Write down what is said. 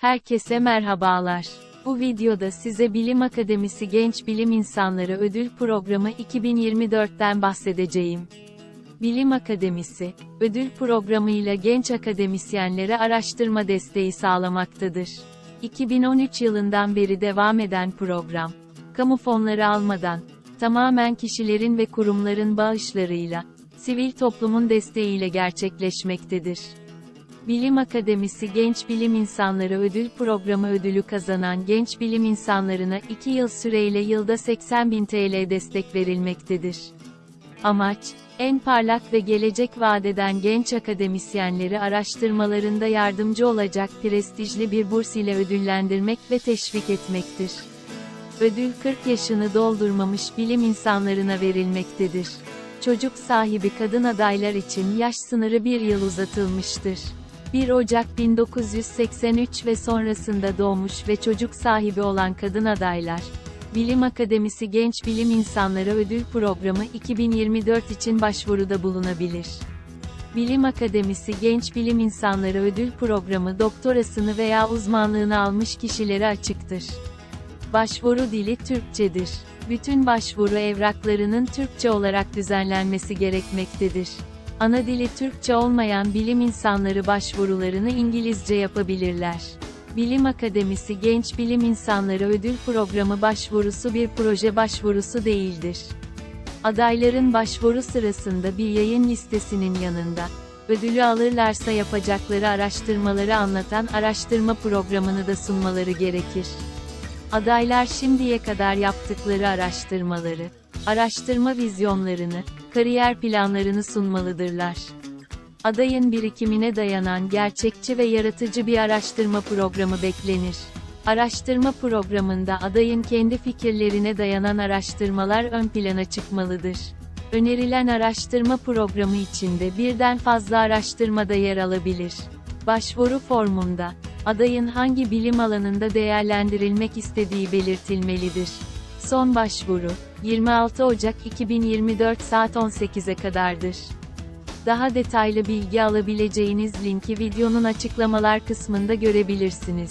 Herkese merhabalar. Bu videoda size Bilim Akademisi Genç Bilim İnsanları Ödül Programı 2024'ten bahsedeceğim. Bilim Akademisi, ödül programıyla genç akademisyenlere araştırma desteği sağlamaktadır. 2013 yılından beri devam eden program, kamu fonları almadan, tamamen kişilerin ve kurumların bağışlarıyla, sivil toplumun desteğiyle gerçekleşmektedir. Bilim Akademisi Genç Bilim İnsanları Ödül Programı ödülü kazanan genç bilim insanlarına 2 yıl süreyle yılda 80 bin TL destek verilmektedir. Amaç, en parlak ve gelecek vadeden genç akademisyenleri araştırmalarında yardımcı olacak prestijli bir burs ile ödüllendirmek ve teşvik etmektir. Ödül 40 yaşını doldurmamış bilim insanlarına verilmektedir. Çocuk sahibi kadın adaylar için yaş sınırı bir yıl uzatılmıştır. 1 Ocak 1983 ve sonrasında doğmuş ve çocuk sahibi olan kadın adaylar, Bilim Akademisi Genç Bilim İnsanları Ödül Programı 2024 için başvuruda bulunabilir. Bilim Akademisi Genç Bilim İnsanları Ödül Programı doktorasını veya uzmanlığını almış kişilere açıktır. Başvuru dili Türkçedir. Bütün başvuru evraklarının Türkçe olarak düzenlenmesi gerekmektedir. Ana dili Türkçe olmayan bilim insanları başvurularını İngilizce yapabilirler. Bilim Akademisi Genç Bilim İnsanları Ödül Programı başvurusu bir proje başvurusu değildir. Adayların başvuru sırasında bir yayın listesinin yanında, ödülü alırlarsa yapacakları araştırmaları anlatan araştırma programını da sunmaları gerekir. Adaylar şimdiye kadar yaptıkları araştırmaları, araştırma vizyonlarını, kariyer planlarını sunmalıdırlar. Adayın birikimine dayanan gerçekçi ve yaratıcı bir araştırma programı beklenir. Araştırma programında adayın kendi fikirlerine dayanan araştırmalar ön plana çıkmalıdır. Önerilen araştırma programı içinde birden fazla araştırmada yer alabilir. Başvuru formunda, adayın hangi bilim alanında değerlendirilmek istediği belirtilmelidir. Son başvuru, 26 Ocak 2024 saat 18'e kadardır. Daha detaylı bilgi alabileceğiniz linki videonun açıklamalar kısmında görebilirsiniz.